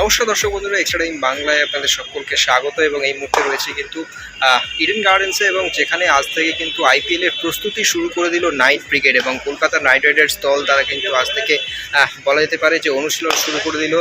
নমস্কার দর্শক বন্ধুরা এক্সট্রা টাইম বাংলায় আপনাদের সকলকে স্বাগত এবং এই মুহূর্তে রয়েছে কিন্তু ইডেন গার্ডেন্সে এবং যেখানে আজ থেকে কিন্তু আইপিএল এর প্রস্তুতি শুরু করে দিল নাইট ব্রিগেড এবং কলকাতা নাইট রাইডার্স দল তারা কিন্তু আজ থেকে বলা যেতে পারে যে অনুশীলন শুরু করে দিল।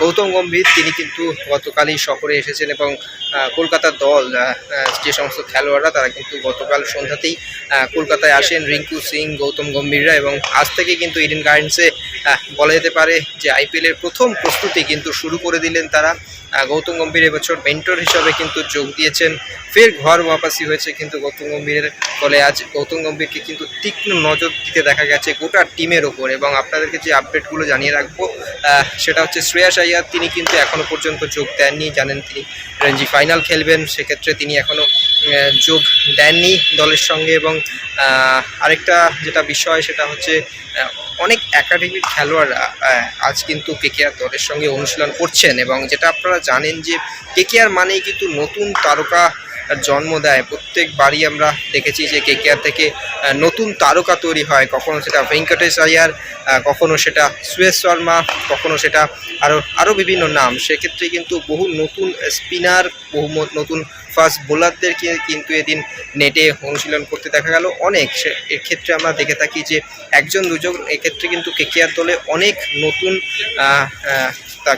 গৌতম গম্ভীর, তিনি কিন্তু গতকালই শহরে এসেছেন এবং কলকাতা দল যে সমস্ত খেলোয়াড়রা তারা কিন্তু গতকাল সন্ধ্যাতেই কলকাতায় আসেন। রিঙ্কু সিং, গৌতম গম্ভীররা এবং আজ থেকে কিন্তু ইডেন গার্ডেন্সে বলা যেতে পারে যে আইপিএলের প্রথম প্রস্তুতি কিন্তু শুরু করে দিলেন তারা। গৌতম গম্ভীর এবছর মেন্টর হিসাবে কিন্তু যোগ দিয়েছেন। ফের ঘর ওয়াপাসি হয়েছে কিন্তু গৌতম গম্ভীরের ফলে আজ গৌতম গম্ভীরকে কিন্তু তীক্ষ্ণ নজর দিতে দেখা গেছে গোটা টিমের ওপর এবং আপনাদেরকে যে আপডেটগুলো জানিয়ে রাখব সেটা হচ্ছে শ্রেয়াস আইয়ার তিনি কিন্তু এখনও পর্যন্ত যোগ দেননি জানেন তিনি রঞ্জি ফাইনাল খেলবেন সেক্ষেত্রে তিনি এখনও আহ, যোগ দেননি দলের সঙ্গে এবং আরেকটা যেটা বিষয় সেটা হচ্ছে অনেক একাডেমির খেলোয়াড়রা আজ কিন্তু কেকেআর দলের সঙ্গে অনুশীলন করছেন এবং যেটা আপনারা জানেন যে কেকেআর মানেই কিন্তু নতুন তারকা জন্ম দেয়। প্রত্যেকবারই আমরা দেখেছি যে কেকেআর থেকে নতুন তারকা তৈরি হয়। কখনো সেটা ভেঙ্কটেশ আয়ার কখনো সেটা সুয়েশ শর্মা, কখনো সেটা আরও আরও বিভিন্ন নাম। সেক্ষেত্রে কিন্তু বহু নতুন স্পিনার, বহু নতুন ফাস্ট বোলারদেরকে কিন্তু এদিন নেটে অনুশীলন করতে দেখা গেল অনেক। সে এর ক্ষেত্রে আমরা দেখে থাকি যে একজন দুজন, এক্ষেত্রে কিন্তু কেকেআর দলে অনেক নতুন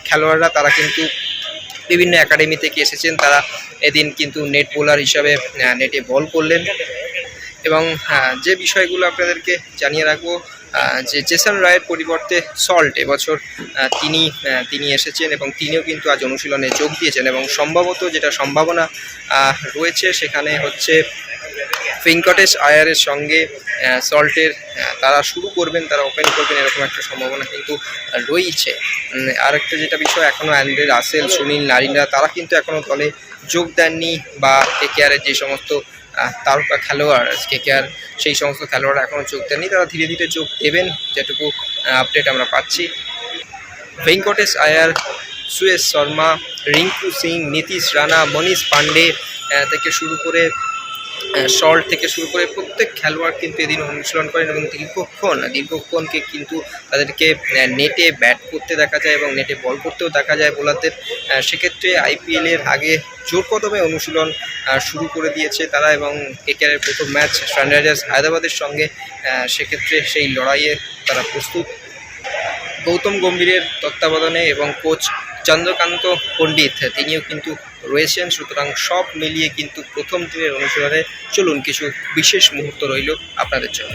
খেলোয়াড়রা, তারা কিন্তু বিভিন্ন একাডেমি থেকে এসেছেন। তারা এদিন কিন্তু নেট বোলার হিসাবে নেটে বল করলেন। এবং যে বিষয়গুলো আপনাদেরকে জানিয়ে রাখব যে জেসন রায়ের পরিবর্তে সল্ট এবছর তিনি তিনি এসেছেন এবং তিনিও কিন্তু আজ অনুশীলনে যোগ দিয়েছেন এবং সম্ভবত যেটা সম্ভাবনা রয়েছে সেখানে হচ্ছে ভেঙ্কটেশ আয়ারের সঙ্গে সল্টের তারা শুরু করবেন তারা ওপেন করবেন এরকম একটা সম্ভাবনা কিন্তু রয়েছে। উম, আরেকটা যেটা বিষয় এখনও অ্যান্ড্রে রাসেল সুনীল নারিনরা তারা কিন্তু এখনও দলে যোগ দেননি বা কে কেকেআরের যে সমস্ত তারকা খেলোয়াড় কেকেআর সেই সমস্ত খেলোয়াড় এখনও যোগ দেননি। তারা ধীরে ধীরে যোগ দেবেন যেটুকু আপডেট আমরা পাচ্ছি। ভেঙ্কটেশ আয়ার সুয়েশ শর্মা রিঙ্কু সিং নীতিশ রানা মনীষ আহ, থেকে শুরু করে শল্ট থেকে শুরু করে প্রত্যেক খেলোয়াড় কিন্তু এদিন অনুশীলন করেন এবং দীর্ঘক্ষণ, দীর্ঘক্ষণকে কিন্তু তাদেরকে নেটে ব্যাট করতে দেখা যায় এবং নেটে বল করতেও দেখা যায় বোলারদের। সেক্ষেত্রে আইপিএলের আগে জোর কদমে অনুশীলন শুরু করে দিয়েছে তারা এবং কেকেআরের প্রথম ম্যাচ সানরাইজার্স হায়দ্রাবাদের সঙ্গে সেক্ষেত্রে সেই লড়াইয়ে তারা প্রস্তুত। গৌতম গম্ভীরের তত্ত্বাবধানে এবং কোচ চন্দ্রকান্ত পণ্ডিত, তিনিও কিন্তু রয়েছেন, সুতরাং সব মিলিয়ে কিন্তু প্রথম দিনের অনুশীলনে চলুন, কিছু বিশেষ মুহূর্ত রইল আপনাদের জন্য।